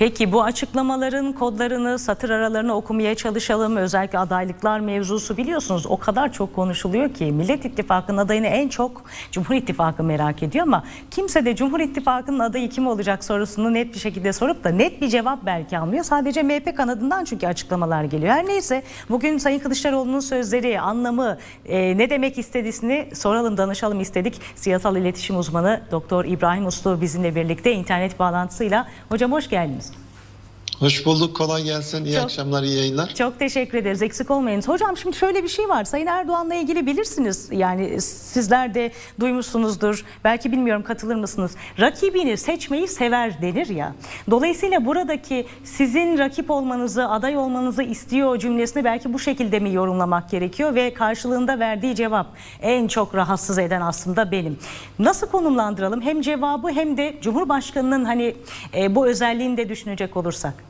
Peki bu açıklamaların kodlarını, satır aralarını okumaya çalışalım. Özellikle adaylıklar mevzusu biliyorsunuz o kadar çok konuşuluyor ki Millet İttifakı'nın adayını en çok Cumhur İttifakı merak ediyor ama kimse de Cumhur İttifakı'nın adayı kim olacak sorusunu net bir şekilde sorup da net bir cevap belki almıyor. Sadece MHP kanadından çünkü açıklamalar geliyor. Her neyse bugün Sayın Kılıçdaroğlu'nun sözleri, anlamı, e, ne demek istediğini soralım, danışalım istedik. Siyasal iletişim uzmanı Doktor İbrahim Uslu bizimle birlikte internet bağlantısıyla. Hocam hoş geldiniz. Hoş bulduk. Kolay gelsin. İyi Çok- akşamlar, iyi yayınlar. Çok teşekkür ederiz. Eksik olmayınız. Hocam şimdi şöyle bir şey var. Sayın Erdoğan'la ilgili bilirsiniz. Yani sizler de duymuşsunuzdur. Belki bilmiyorum katılır mısınız? Rakibini seçmeyi sever denir ya. Dolayısıyla buradaki sizin rakip olmanızı, aday olmanızı istiyor cümlesini belki bu şekilde mi yorumlamak gerekiyor ve karşılığında verdiği cevap en çok rahatsız eden aslında benim. Nasıl konumlandıralım? Hem cevabı hem de Cumhurbaşkanının hani e, bu özelliğini de düşünecek olursak.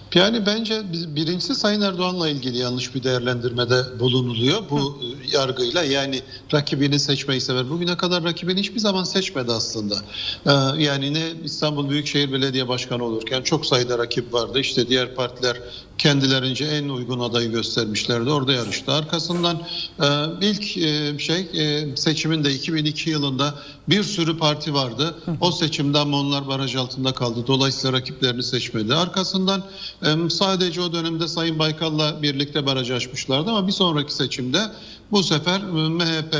Yani bence birincisi Sayın Erdoğan'la ilgili yanlış bir değerlendirmede bulunuluyor bu e, yargıyla. Yani rakibini seçmeyi sever. Bugüne kadar rakibini hiçbir zaman seçmedi aslında. Ee, yani ne İstanbul Büyükşehir Belediye Başkanı olurken çok sayıda rakip vardı. İşte diğer partiler kendilerince en uygun adayı göstermişlerdi. Orada yarıştı. Arkasından e, ilk e, şey e, seçiminde 2002 yılında bir sürü parti vardı. O seçimde ama onlar baraj altında kaldı. Dolayısıyla rakiplerini seçmedi. Arkasından e, sadece o dönemde Sayın Baykal'la birlikte baraj açmışlardı ama bir sonraki seçimde bu sefer MHP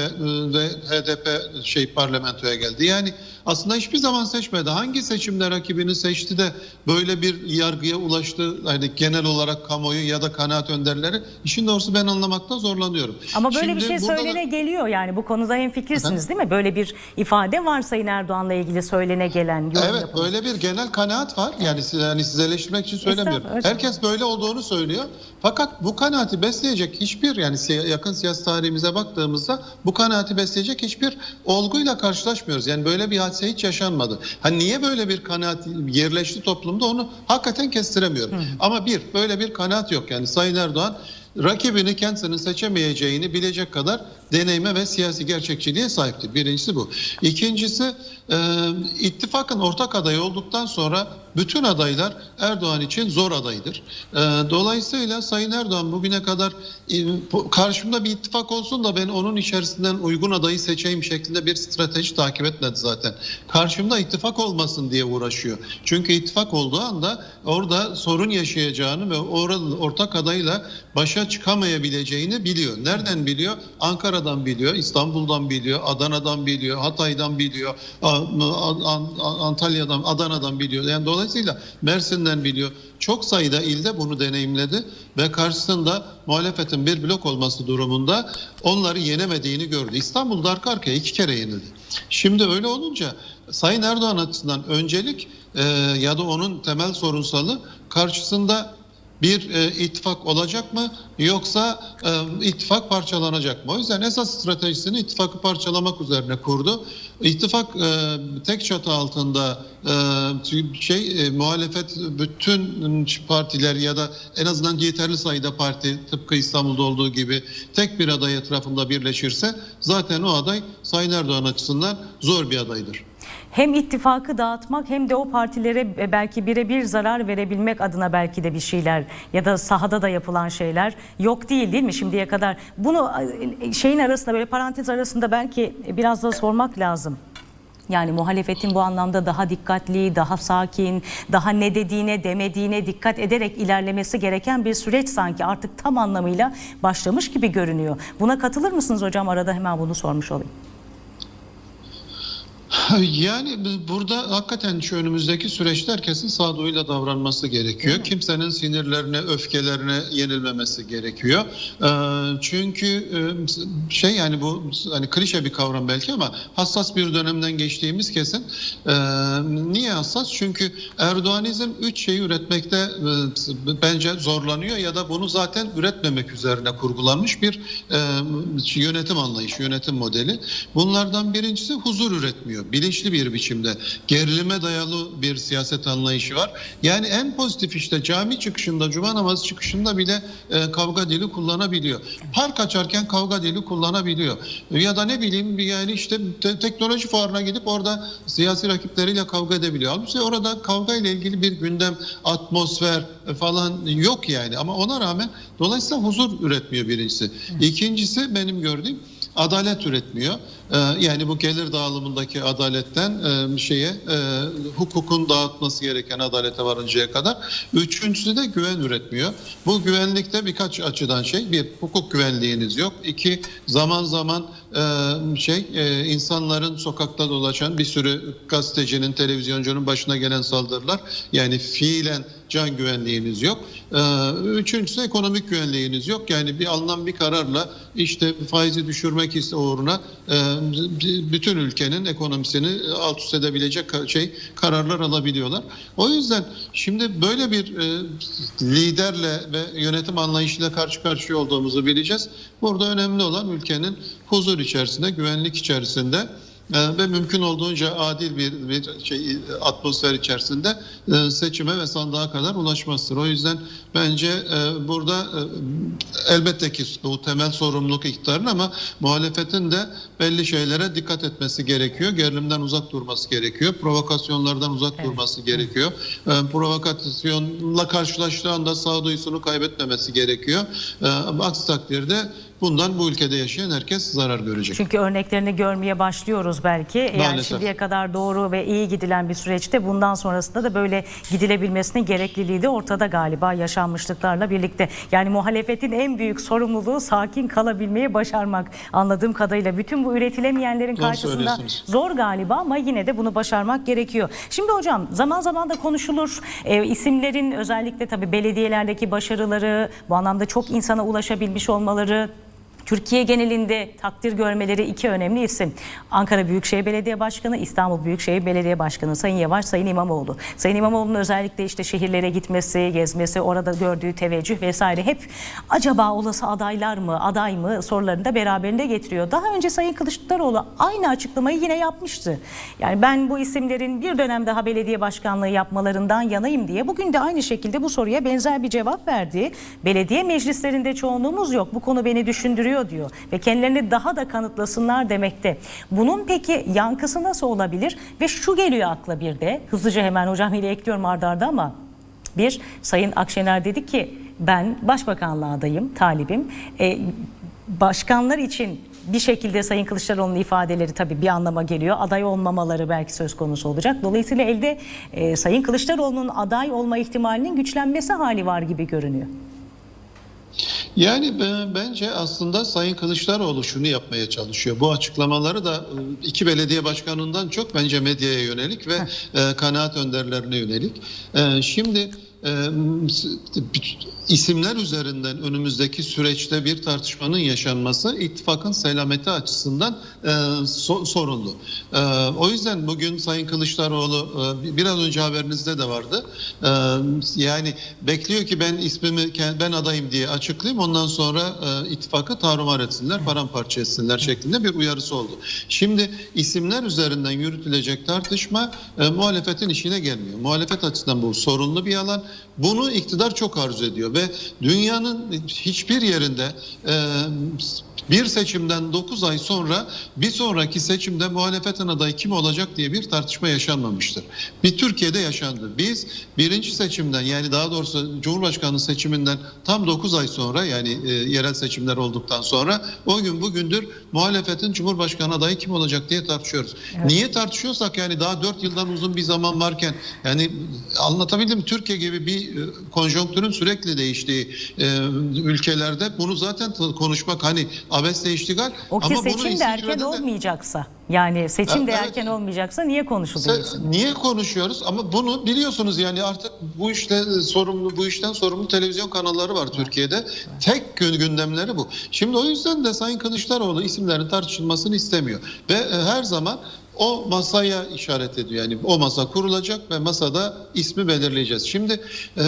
ve HDP şey parlamentoya geldi. Yani aslında hiçbir zaman seçmedi. Hangi seçimde rakibini seçti de böyle bir yargıya ulaştı? Yani genel olarak kamuoyu ya da kanaat önderleri işin doğrusu ben anlamakta zorlanıyorum. Ama böyle bir Şimdi şey burada da- söylene geliyor yani bu konuda hemfikirsiniz Efendim? değil mi? Böyle bir ifade var Sayın Erdoğan'la ilgili söylene gelen yorum Evet yapılan. öyle bir genel kanaat var. Yani yani sizi eleştirmek için söylemiyorum. Herkes böyle olduğunu söylüyor. Fakat bu kanaati besleyecek hiçbir yani yakın siyasi tarihimize baktığımızda bu kanaati besleyecek hiçbir olguyla karşılaşmıyoruz. Yani böyle bir hadise hiç yaşanmadı. Hani niye böyle bir kanaat yerleşti toplumda onu hakikaten kestiremiyorum. Ama bir böyle bir kanaat yok. Yani Sayın Erdoğan rakibini kendisinin seçemeyeceğini bilecek kadar deneyime ve siyasi gerçekçiliğe sahiptir. Birincisi bu. İkincisi e, ittifakın ortak adayı olduktan sonra bütün adaylar Erdoğan için zor adaydır. E, dolayısıyla Sayın Erdoğan bugüne kadar e, karşımda bir ittifak olsun da ben onun içerisinden uygun adayı seçeyim şeklinde bir strateji takip etmedi zaten. Karşımda ittifak olmasın diye uğraşıyor. Çünkü ittifak olduğu anda orada sorun yaşayacağını ve oranın ortak adayla başa çıkamayabileceğini biliyor. Nereden biliyor? Ankara'dan biliyor, İstanbul'dan biliyor, Adana'dan biliyor, Hatay'dan biliyor, Antalya'dan, Adana'dan biliyor. Yani Mersin'den biliyor. Çok sayıda ilde bunu deneyimledi ve karşısında muhalefetin bir blok olması durumunda onları yenemediğini gördü. İstanbul'da arka arkaya iki kere yenildi. Şimdi öyle olunca Sayın Erdoğan açısından öncelik e, ya da onun temel sorunsalı karşısında bir e, ittifak olacak mı yoksa e, ittifak parçalanacak mı? O yüzden esas stratejisini ittifakı parçalamak üzerine kurdu. İttifak e, tek çatı altında e, şey e, muhalefet bütün partiler ya da en azından yeterli sayıda parti tıpkı İstanbul'da olduğu gibi tek bir aday etrafında birleşirse zaten o aday Sayın Erdoğan açısından zor bir adaydır. Hem ittifakı dağıtmak hem de o partilere e, belki birebir zarar verebilmek adına belki de bir şeyler ya da sahada da yapılan şeyler yok değil değil mi şimdiye kadar? Bunu e, şeyin arasında böyle parantez arasında belki biraz da sormak lazım. Yani muhalefetin bu anlamda daha dikkatli, daha sakin, daha ne dediğine demediğine dikkat ederek ilerlemesi gereken bir süreç sanki artık tam anlamıyla başlamış gibi görünüyor. Buna katılır mısınız hocam? Arada hemen bunu sormuş olayım. Yani burada hakikaten şu önümüzdeki süreçte herkesin sağduyuyla davranması gerekiyor. Kimsenin sinirlerine, öfkelerine yenilmemesi gerekiyor. Ee, çünkü e, şey yani bu hani klişe bir kavram belki ama hassas bir dönemden geçtiğimiz kesin. Ee, niye hassas? Çünkü Erdoğanizm üç şeyi üretmekte e, bence zorlanıyor ya da bunu zaten üretmemek üzerine kurgulanmış bir e, yönetim anlayışı, yönetim modeli. Bunlardan birincisi huzur üretmiyor. Bilinçli bir biçimde gerilime dayalı bir siyaset anlayışı var. Yani en pozitif işte cami çıkışında, cuma namazı çıkışında bile e, kavga dili kullanabiliyor. Park açarken kavga dili kullanabiliyor. Ya da ne bileyim yani işte te- teknoloji fuarına gidip orada siyasi rakipleriyle kavga edebiliyor. Halbuki orada kavga ile ilgili bir gündem, atmosfer falan yok yani. Ama ona rağmen dolayısıyla huzur üretmiyor birincisi. İkincisi benim gördüğüm adalet üretmiyor. Ee, yani bu gelir dağılımındaki adaletten e, şeye e, hukukun dağıtması gereken adalete varıncaya kadar. Üçüncüsü de güven üretmiyor. Bu güvenlikte birkaç açıdan şey. Bir, hukuk güvenliğiniz yok. İki, zaman zaman e, şey insanların sokakta dolaşan bir sürü gazetecinin, televizyoncunun başına gelen saldırılar. Yani fiilen can güvenliğiniz yok. Üçüncüsü ekonomik güvenliğiniz yok. Yani bir alınan bir kararla işte faizi düşürmek uğruna bütün ülkenin ekonomisini alt üst edebilecek şey kararlar alabiliyorlar. O yüzden şimdi böyle bir e, liderle ve yönetim anlayışıyla karşı karşıya olduğumuzu bileceğiz. Burada önemli olan ülkenin huzur içerisinde, güvenlik içerisinde ve mümkün olduğunca adil bir, bir şey atmosfer içerisinde e, seçime ve sandığa kadar ulaşmasıdır. O yüzden bence e, burada e, elbette ki bu temel sorumluluk iktidarın ama muhalefetin de belli şeylere dikkat etmesi gerekiyor. Gerilimden uzak durması gerekiyor. Provokasyonlardan uzak Evet. durması gerekiyor. Provokasyonla karşılaştığı anda sağduyusunu kaybetmemesi gerekiyor. Aksi takdirde bundan bu ülkede yaşayan herkes zarar görecek. Çünkü örneklerini görmeye başlıyoruz belki. Yani Maalesef. şimdiye kadar doğru ve iyi gidilen bir süreçte bundan sonrasında da böyle gidilebilmesinin gerekliliği de ortada galiba yaşanmışlıklarla birlikte. Yani muhalefetin en büyük sorumluluğu sakin kalabilmeyi başarmak anladığım kadarıyla. Bütün bu üretilemeyenlerin Doğru karşısında zor galiba ama yine de bunu başarmak gerekiyor. Şimdi hocam zaman zaman da konuşulur e, isimlerin özellikle tabii belediyelerdeki başarıları bu anlamda çok insana ulaşabilmiş olmaları Türkiye genelinde takdir görmeleri iki önemli isim. Ankara Büyükşehir Belediye Başkanı, İstanbul Büyükşehir Belediye Başkanı Sayın Yavaş, Sayın İmamoğlu. Sayın İmamoğlu'nun özellikle işte şehirlere gitmesi, gezmesi, orada gördüğü teveccüh vesaire hep acaba olası adaylar mı, aday mı sorularını da beraberinde getiriyor. Daha önce Sayın Kılıçdaroğlu aynı açıklamayı yine yapmıştı. Yani ben bu isimlerin bir dönem daha belediye başkanlığı yapmalarından yanayım diye bugün de aynı şekilde bu soruya benzer bir cevap verdi. Belediye meclislerinde çoğunluğumuz yok. Bu konu beni düşündürüyor diyor ve kendilerini daha da kanıtlasınlar demekte. Bunun peki yankısı nasıl olabilir? Ve şu geliyor akla bir de hızlıca hemen hocam ile ekliyorum ardarda arda ama bir Sayın Akşener dedi ki ben başbakanlığa adayım, talibim. E, başkanlar için bir şekilde Sayın Kılıçdaroğlu'nun ifadeleri tabii bir anlama geliyor. Aday olmamaları belki söz konusu olacak. Dolayısıyla elde e, Sayın Kılıçdaroğlu'nun aday olma ihtimalinin güçlenmesi hali var gibi görünüyor. Yani ben- bence aslında Sayın Kılıçdaroğlu şunu yapmaya çalışıyor. Bu açıklamaları da e, iki belediye başkanından çok bence medyaya yönelik ve e, kanaat önderlerine yönelik. E, şimdi isimler üzerinden önümüzdeki süreçte bir tartışmanın yaşanması ittifakın selameti açısından so- sorunlu. O yüzden bugün Sayın Kılıçdaroğlu biraz önce haberinizde de vardı. Yani bekliyor ki ben ismimi ben adayım diye açıklayayım ondan sonra ittifakı tarumar etsinler, paramparça etsinler şeklinde bir uyarısı oldu. Şimdi isimler üzerinden yürütülecek tartışma muhalefetin işine gelmiyor. Muhalefet açısından bu sorunlu bir alan. Bunu iktidar çok arzu ediyor ve dünyanın hiçbir yerinde e, bir seçimden 9 ay sonra bir sonraki seçimde muhalefetin adayı kim olacak diye bir tartışma yaşanmamıştır. Bir Türkiye'de yaşandı. Biz birinci seçimden yani daha doğrusu Cumhurbaşkanlığı seçiminden tam 9 ay sonra yani e, yerel seçimler olduktan sonra o gün bugündür muhalefetin Cumhurbaşkanı adayı kim olacak diye tartışıyoruz. Niye tartışıyorsak yani daha 4 yıldan uzun bir zaman varken yani anlatabildim? Türkiye gibi bir e, konjonktürün sürekli değiştiği e, ülkelerde bunu zaten konuşmak hani abesle iştigal O ki ama seçim de erken de- olmayacaksa yani seçim de Evet. erken olmayacaksa niye konuşuluyor? Se- Niye konuşuyoruz? Ama bunu biliyorsunuz yani artık bu işte sorumlu bu işten sorumlu televizyon kanalları var Türkiye'de. Tek gün gündemleri bu. Şimdi o yüzden de Sayın Kılıçdaroğlu isimlerin tartışılmasını istemiyor ve her zaman o masaya işaret ediyor. Yani o masa kurulacak ve masada ismi belirleyeceğiz. Şimdi e,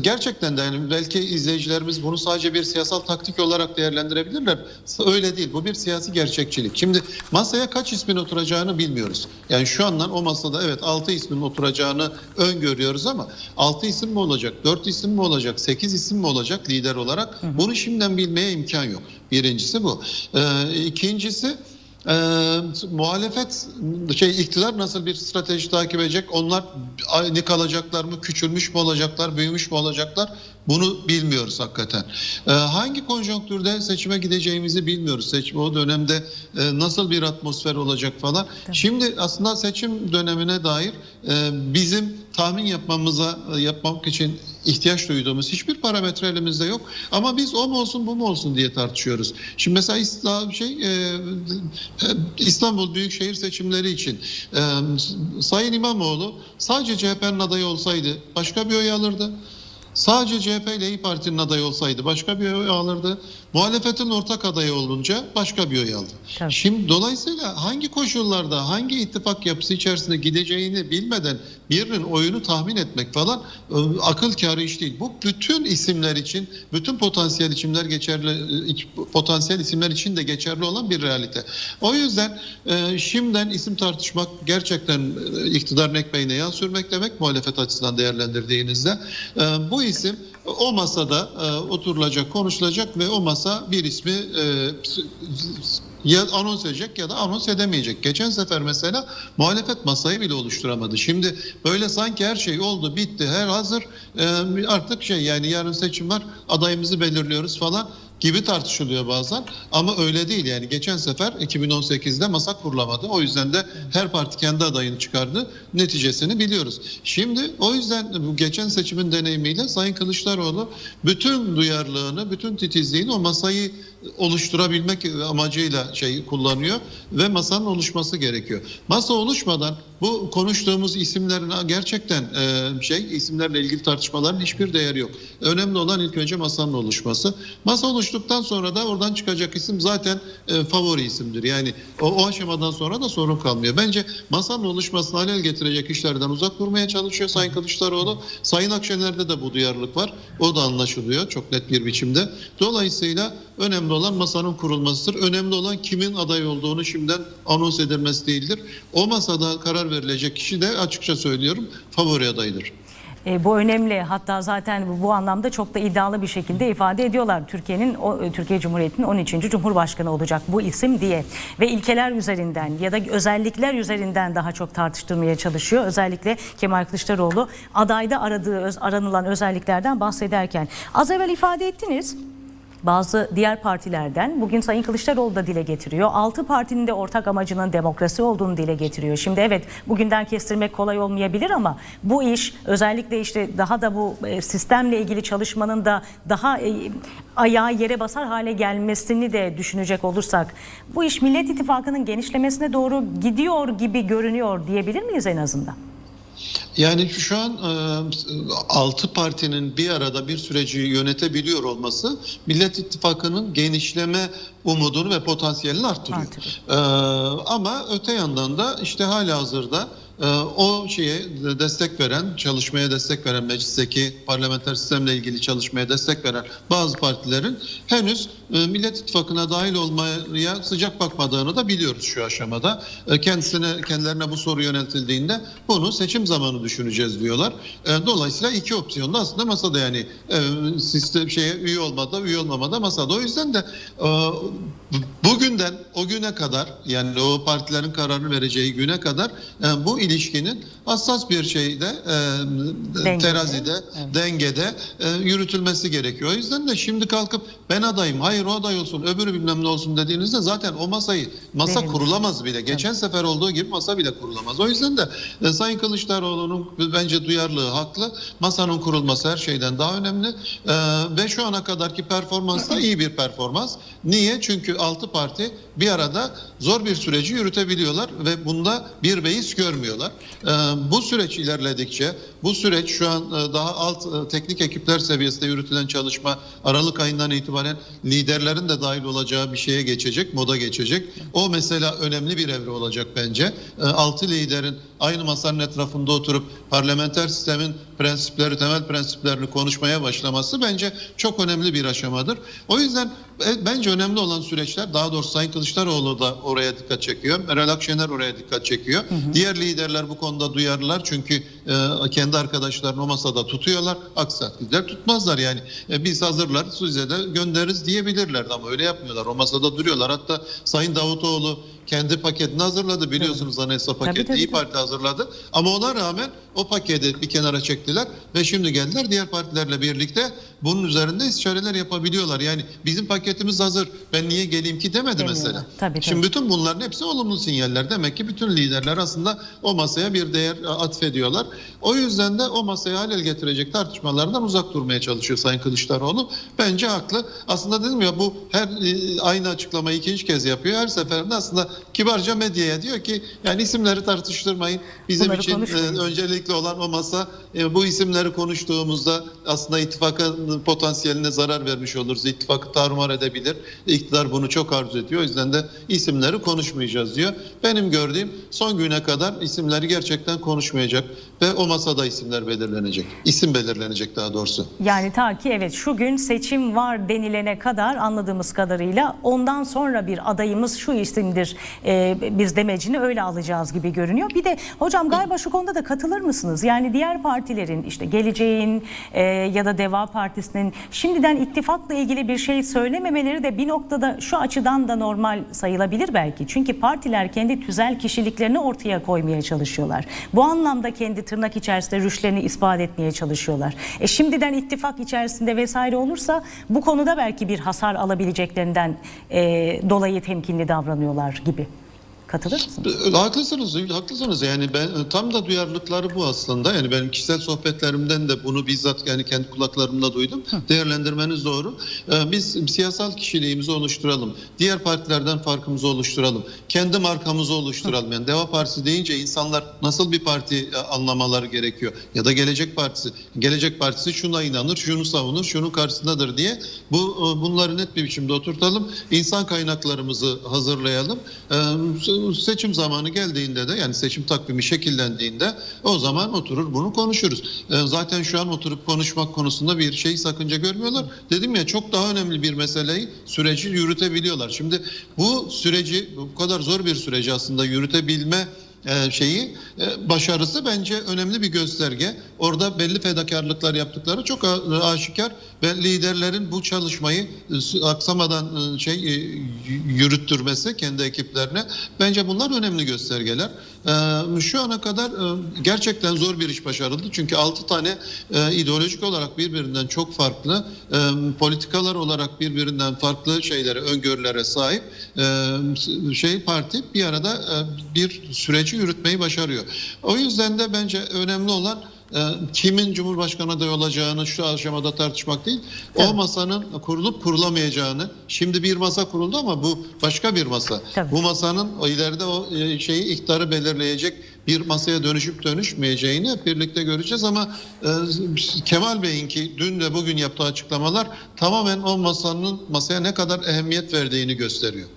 gerçekten de yani belki izleyicilerimiz bunu sadece bir siyasal taktik olarak değerlendirebilirler. Öyle değil. Bu bir siyasi gerçekçilik. Şimdi masaya kaç ismin oturacağını bilmiyoruz. Yani şu andan o masada evet 6 ismin oturacağını öngörüyoruz ama 6 isim mi olacak, 4 isim mi olacak, 8 isim mi olacak lider olarak bunu şimdiden bilmeye imkan yok. Birincisi bu. Ee, ikincisi e, muhalefet şey iktidar nasıl bir strateji takip edecek? Onlar aynı kalacaklar mı? Küçülmüş mü olacaklar? Büyümüş mü olacaklar? Bunu bilmiyoruz hakikaten. Ee, hangi konjonktürde seçime gideceğimizi bilmiyoruz. Seçim o dönemde e, nasıl bir atmosfer olacak falan. Şimdi aslında seçim dönemine dair e, bizim tahmin yapmamıza e, yapmak için ihtiyaç duyduğumuz hiçbir parametre elimizde yok. Ama biz o mu olsun bu mu olsun diye tartışıyoruz. Şimdi mesela İslam şey e, İstanbul Büyükşehir seçimleri için e, Sayın İmamoğlu sadece CHP'nin adayı olsaydı başka bir oy alırdı. Sadece CHP ile İYİ Parti'nin adayı olsaydı başka bir oy alırdı. Muhalefetin ortak adayı olunca başka bir oy aldı. Tabii. Şimdi dolayısıyla hangi koşullarda hangi ittifak yapısı içerisinde gideceğini bilmeden birinin oyunu tahmin etmek falan e, akıl kârı iş değil. Bu bütün isimler için, bütün potansiyel isimler geçerli e, potansiyel isimler için de geçerli olan bir realite. O yüzden e, şimdiden isim tartışmak gerçekten e, iktidarın ekmeğine yağ sürmek demek muhalefet açısından değerlendirdiğinizde. E, bu isim o masada e, oturulacak, konuşulacak ve o masa bir ismi e, ya anons edecek ya da anons edemeyecek. Geçen sefer mesela muhalefet masayı bile oluşturamadı. Şimdi böyle sanki her şey oldu, bitti, her hazır. E, artık şey yani yarın seçim var, adayımızı belirliyoruz falan gibi tartışılıyor bazen. Ama öyle değil yani geçen sefer 2018'de masa kurulamadı. O yüzden de her parti kendi adayını çıkardı. Neticesini biliyoruz. Şimdi o yüzden bu geçen seçimin deneyimiyle Sayın Kılıçdaroğlu bütün duyarlılığını, bütün titizliğini o masayı oluşturabilmek amacıyla şey kullanıyor ve masanın oluşması gerekiyor. Masa oluşmadan bu konuştuğumuz isimlerin gerçekten e, şey isimlerle ilgili tartışmaların hiçbir değeri yok. Önemli olan ilk önce masanın oluşması. Masa oluştuktan sonra da oradan çıkacak isim zaten e, favori isimdir. Yani o, o aşamadan sonra da sorun kalmıyor. Bence masanın oluşmasına halel getirecek işlerden uzak durmaya çalışıyor Sayın Kılıçdaroğlu. Sayın Akşener'de de bu duyarlılık var. O da anlaşılıyor çok net bir biçimde. Dolayısıyla önemli olan masanın kurulmasıdır. Önemli olan kimin aday olduğunu şimdiden anons edilmesi değildir. O masada karar verilecek kişi de açıkça söylüyorum favori adayıdır. E, bu önemli. Hatta zaten bu, bu anlamda çok da iddialı bir şekilde ifade ediyorlar. Türkiye'nin e, Türkiye Cumhuriyeti'nin 13. Cumhurbaşkanı olacak bu isim diye ve ilkeler üzerinden ya da özellikler üzerinden daha çok tartıştırmaya çalışıyor. Özellikle Kemal Kılıçdaroğlu adayda aradığı aranılan özelliklerden bahsederken az evvel ifade ettiniz bazı diğer partilerden bugün Sayın Kılıçdaroğlu da dile getiriyor. Altı partinin de ortak amacının demokrasi olduğunu dile getiriyor. Şimdi evet bugünden kestirmek kolay olmayabilir ama bu iş özellikle işte daha da bu e, sistemle ilgili çalışmanın da daha e, ayağı yere basar hale gelmesini de düşünecek olursak bu iş Millet İttifakı'nın genişlemesine doğru gidiyor gibi görünüyor diyebilir miyiz en azından? Yani şu an e, altı partinin bir arada bir süreci yönetebiliyor olması Millet İttifakı'nın genişleme umudunu ve potansiyelini arttırıyor. Artırıyor. E, ama öte yandan da işte hala hazırda o şeye destek veren, çalışmaya destek veren meclisteki parlamenter sistemle ilgili çalışmaya destek veren bazı partilerin henüz e, Millet İttifakı'na dahil olmaya sıcak bakmadığını da biliyoruz şu aşamada. E, kendisine kendilerine bu soru yöneltildiğinde bunu seçim zamanı düşüneceğiz diyorlar. E, dolayısıyla iki opsiyon da aslında masada yani sistem şeye üye olmada, üye olmamada masada. O yüzden de bugünden o güne kadar yani o partilerin kararını vereceği güne kadar bu ilişkinin hassas bir şeyde e, Dengede, terazide, evet. dengede e, yürütülmesi gerekiyor. O yüzden de şimdi kalkıp ben adayım, hayır o aday olsun, öbürü bilmem ne olsun dediğinizde zaten o masayı masa Verilmiş. kurulamaz bile. Geçen sefer olduğu gibi masa bile kurulamaz. O yüzden de e, Sayın Kılıçdaroğlu'nun bence duyarlılığı haklı. Masanın kurulması her şeyden daha önemli. E, ve şu ana kadarki performans da iyi bir performans. Niye? Çünkü altı parti bir arada zor bir süreci yürütebiliyorlar ve bunda bir beis görmüyorum. Ediyorlar. Ee, bu süreç ilerledikçe, bu süreç şu an e, daha alt e, teknik ekipler seviyesinde yürütülen çalışma Aralık ayından itibaren liderlerin de dahil olacağı bir şeye geçecek, moda geçecek. O mesela önemli bir evre olacak bence. Ee, altı liderin aynı masanın etrafında oturup parlamenter sistemin prensipleri, temel prensiplerini konuşmaya başlaması bence çok önemli bir aşamadır. O yüzden e, bence önemli olan süreçler daha doğrusu Sayın Kılıçdaroğlu da oraya dikkat çekiyor. Meral Akşener oraya dikkat çekiyor. Diğer liderler bu konuda duyarlılar çünkü e, kendi arkadaşlarını o masada tutuyorlar. Aksi takdirde tutmazlar yani. E, biz hazırlar size de göndeririz diyebilirlerdi ama öyle yapmıyorlar. O masada duruyorlar. Hatta Sayın Davutoğlu kendi paketini hazırladı biliyorsunuz anayasa paketi. tabii, İyi tabii. Parti hazırladı. Ama ona rağmen o paketi bir kenara çektiler ve şimdi geldiler diğer partilerle birlikte bunun üzerinde istişareler yapabiliyorlar. Yani bizim paketimiz hazır. Ben niye geleyim ki demedi Demiyorlar. mesela. Tabii, tabii. Şimdi bütün bunların hepsi olumlu sinyaller. Demek ki bütün liderler aslında o masaya bir değer atfediyorlar. O yüzden de o masaya halel getirecek tartışmalardan uzak durmaya çalışıyor Sayın Kılıçdaroğlu. Bence haklı. Aslında dedim ya bu her e, aynı açıklamayı ikinci kez yapıyor. Her seferinde aslında kibarca medyaya diyor ki yani isimleri tartıştırmayın. Bizim Bunları için e, öncelikli olan o masa e, bu isimleri konuştuğumuzda aslında ittifakın potansiyeline zarar vermiş oluruz. İttifakı tarumar edebilir. İktidar bunu çok arzu ediyor. O yüzden de isimleri konuşmayacağız diyor. Benim gördüğüm son güne kadar isimleri gerçekten konuşmayacak ve o masada isimler belirlenecek. İsim belirlenecek daha doğrusu. Yani ta ki evet şu gün seçim var denilene kadar anladığımız kadarıyla ondan sonra bir adayımız şu isimdir e, biz demecini öyle alacağız gibi görünüyor. Bir de hocam galiba şu konuda da katılır mısınız? Yani diğer partilerin işte Geleceğin e, ya da Deva Partisi'nin şimdiden ittifakla ilgili bir şey söylememeleri de bir noktada şu açıdan da normal sayılabilir belki. Çünkü partiler kendi tüzel kişiliklerini ortaya koymaya çalışıyorlar. Bu anlamda kendi tırnak içerisinde rüşlerini ispat etmeye çalışıyorlar. E şimdiden ittifak içerisinde vesaire olursa bu konuda belki bir hasar alabileceklerinden e, dolayı temkinli davranıyorlar gibi. gibi. Katılır mısınız? E, Haklısınız, haklısınız. Yani ben e, tam da duyarlılıkları bu aslında. Yani benim kişisel sohbetlerimden de bunu bizzat yani kendi kulaklarımla duydum. Değerlendirmeniz doğru. Ee, Biz siyasal kişiliğimizi oluşturalım. Diğer partilerden farkımızı oluşturalım. Kendi markamızı oluşturalım. Yani Deva Partisi deyince insanlar nasıl bir parti e, anlamaları gerekiyor? Ya da Gelecek Partisi. Gelecek Partisi şuna inanır, şunu savunur, şunun karşısındadır diye bu e, bunları net bir biçimde oturtalım. İnsan kaynaklarımızı hazırlayalım. Seçim zamanı geldiğinde de yani seçim takvimi şekillendiğinde o zaman oturur bunu konuşuruz. Ee, zaten şu an oturup konuşmak konusunda bir şey sakınca görmüyorlar. Dedim ya çok daha önemli bir meseleyi süreci yürütebiliyorlar. Şimdi bu süreci bu kadar zor bir süreci aslında yürütebilme e, şeyi e, başarısı bence önemli bir gösterge. Orada belli fedakarlıklar yaptıkları çok aşikar ve liderlerin bu çalışmayı e, aksamadan e, şey e, yürüttürmesi kendi ekiplerine bence bunlar önemli göstergeler. Şu ana kadar gerçekten zor bir iş başarıldı. Çünkü 6 tane ideolojik olarak birbirinden çok farklı, politikalar olarak birbirinden farklı şeylere, öngörülere sahip şey parti bir arada bir süreci yürütmeyi başarıyor. O yüzden de bence önemli olan kimin Cumhurbaşkanı adayı olacağını şu aşamada tartışmak değil. Tabii. O masanın kurulup kurulamayacağını. Şimdi bir masa kuruldu ama bu başka bir masa. Tabii. Bu masanın o ileride o e, şeyi iktidarı belirleyecek bir masaya dönüşüp dönüşmeyeceğini hep birlikte göreceğiz ama e, Kemal Bey'in ki dün ve bugün yaptığı açıklamalar tamamen o masanın masaya ne kadar ehemmiyet verdiğini gösteriyor.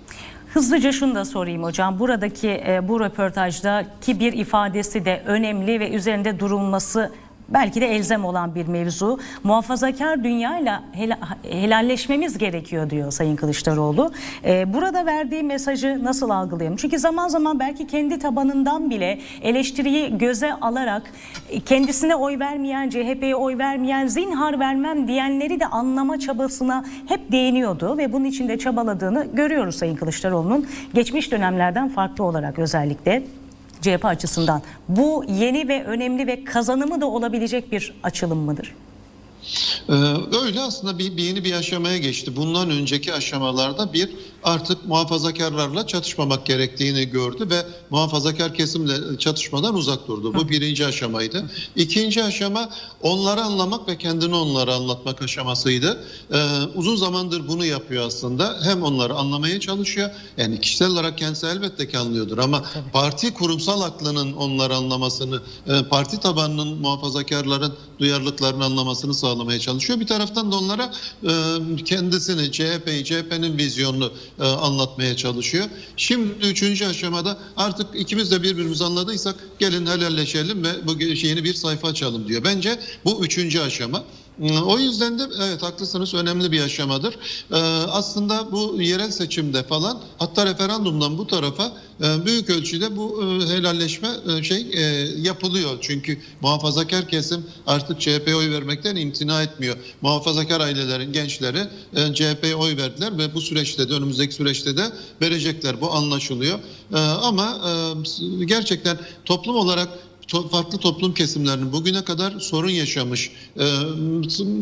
Hızlıca şunu da sorayım hocam. Buradaki e, bu röportajdaki bir ifadesi de önemli ve üzerinde durulması belki de elzem olan bir mevzu. Muhafazakar dünyayla hela- helalleşmemiz gerekiyor diyor Sayın Kılıçdaroğlu. E, burada verdiği mesajı nasıl algılayalım? Çünkü zaman zaman belki kendi tabanından bile eleştiriyi göze alarak e, kendisine oy vermeyen, CHP'ye oy vermeyen, zinhar vermem diyenleri de anlama çabasına hep değiniyordu ve bunun için de çabaladığını görüyoruz Sayın Kılıçdaroğlu'nun geçmiş dönemlerden farklı olarak özellikle. CHP açısından bu yeni ve önemli ve kazanımı da olabilecek bir açılım mıdır? Ee, öyle aslında bir, bir yeni bir aşamaya geçti. Bundan önceki aşamalarda bir artık muhafazakarlarla çatışmamak gerektiğini gördü ve muhafazakar kesimle çatışmadan uzak durdu. Bu birinci aşamaydı. İkinci aşama onları anlamak ve kendini onlara anlatmak aşamasıydı. Ee, uzun zamandır bunu yapıyor aslında. Hem onları anlamaya çalışıyor. Yani kişisel olarak kendisi elbette ki anlıyordur ama parti kurumsal aklının onları anlamasını, e, parti tabanının muhafazakarların duyarlılıklarını anlamasını sağlamaya çalışıyor. Bir taraftan da onlara e, kendisini, CHP'yi, CHP'nin vizyonunu e, anlatmaya çalışıyor. Şimdi üçüncü aşamada artık ikimiz de birbirimizi anladıysak gelin helalleşelim ve bu yeni bir sayfa açalım diyor. Bence bu üçüncü aşama. E, O yüzden de evet haklısınız önemli bir aşamadır. Ee, aslında bu yerel seçimde falan hatta referandumdan bu tarafa e, büyük ölçüde bu e, helalleşme e, şey e, yapılıyor. Çünkü muhafazakar kesim artık CHP'ye oy vermekten imtina etmiyor. Muhafazakar ailelerin gençleri e, CHP'ye oy verdiler ve bu süreçte de önümüzdeki süreçte de verecekler. Bu anlaşılıyor. E, ama e, gerçekten toplum olarak to- farklı toplum kesimlerinin bugüne kadar sorun yaşamış, e,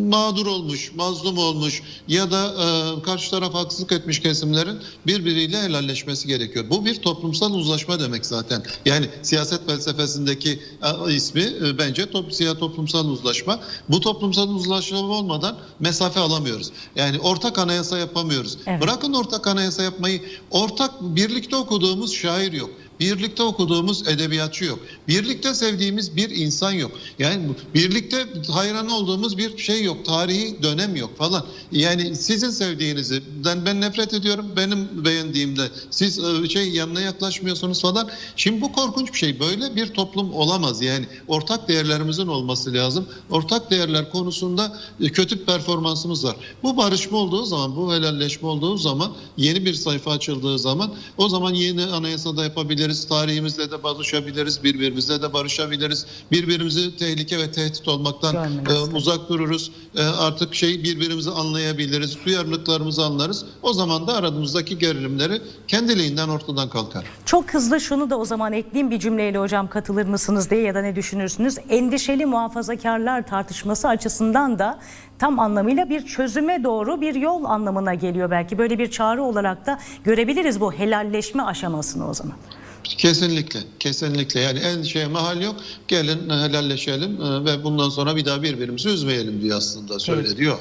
mağdur olmuş, mazlum olmuş ya da e, karşı taraf haksızlık etmiş kesimlerin birbiriyle helalleşmesi gerekiyor. Bu bir toplumsal uzlaşma demek zaten. Yani siyaset felsefesindeki e, ismi e, bence top, siyah toplumsal uzlaşma. Bu toplumsal uzlaşma olmadan mesafe alamıyoruz. Yani ortak anayasa yapamıyoruz. Evet. Bırakın ortak anayasa yapmayı, ortak birlikte okuduğumuz şair yok. Birlikte okuduğumuz edebiyatçı yok. Birlikte sevdiğimiz bir insan yok. Yani birlikte hayran olduğumuz bir şey yok. Tarihi dönem yok falan. Yani sizin sevdiğinizi ben, ben nefret ediyorum. Benim beğendiğimde siz e, şey yanına yaklaşmıyorsunuz falan. Şimdi bu korkunç bir şey. Böyle bir toplum olamaz. Yani ortak değerlerimizin olması lazım. Ortak değerler konusunda e, kötü performansımız var. Bu barışma olduğu zaman, bu helalleşme olduğu zaman, yeni bir sayfa açıldığı zaman o zaman yeni anayasada yapabiliriz. Tarihimizle de barışabiliriz, birbirimizle de barışabiliriz. Birbirimizi tehlike ve tehdit olmaktan e, uzak dururuz. E, artık şey birbirimizi anlayabiliriz, duyarlılıklarımızı anlarız. O zaman da aramızdaki gerilimleri kendiliğinden ortadan kalkar. Çok hızlı şunu da o zaman ekleyeyim bir cümleyle hocam katılır mısınız diye ya da ne düşünürsünüz? Endişeli muhafazakarlar tartışması açısından da tam anlamıyla bir çözüme doğru bir yol anlamına geliyor belki. Böyle bir çağrı olarak da görebiliriz bu helalleşme aşamasını o zaman. Kesinlikle, kesinlikle. Yani endişeye mahal yok. Gelin e, helalleşelim e, ve bundan sonra bir daha birbirimizi üzmeyelim diyor aslında söyle diyor.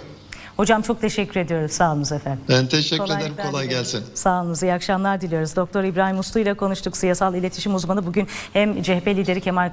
Hocam çok teşekkür ediyoruz. Sağ olun efendim. Ben teşekkür ederim. Kolaylıklar Kolay gelsin. Sağ olun. İyi akşamlar diliyoruz. Doktor İbrahim Uslu ile konuştuk. Siyasal iletişim uzmanı. Bugün hem CHP lideri Kemal Kılıçdaroğlu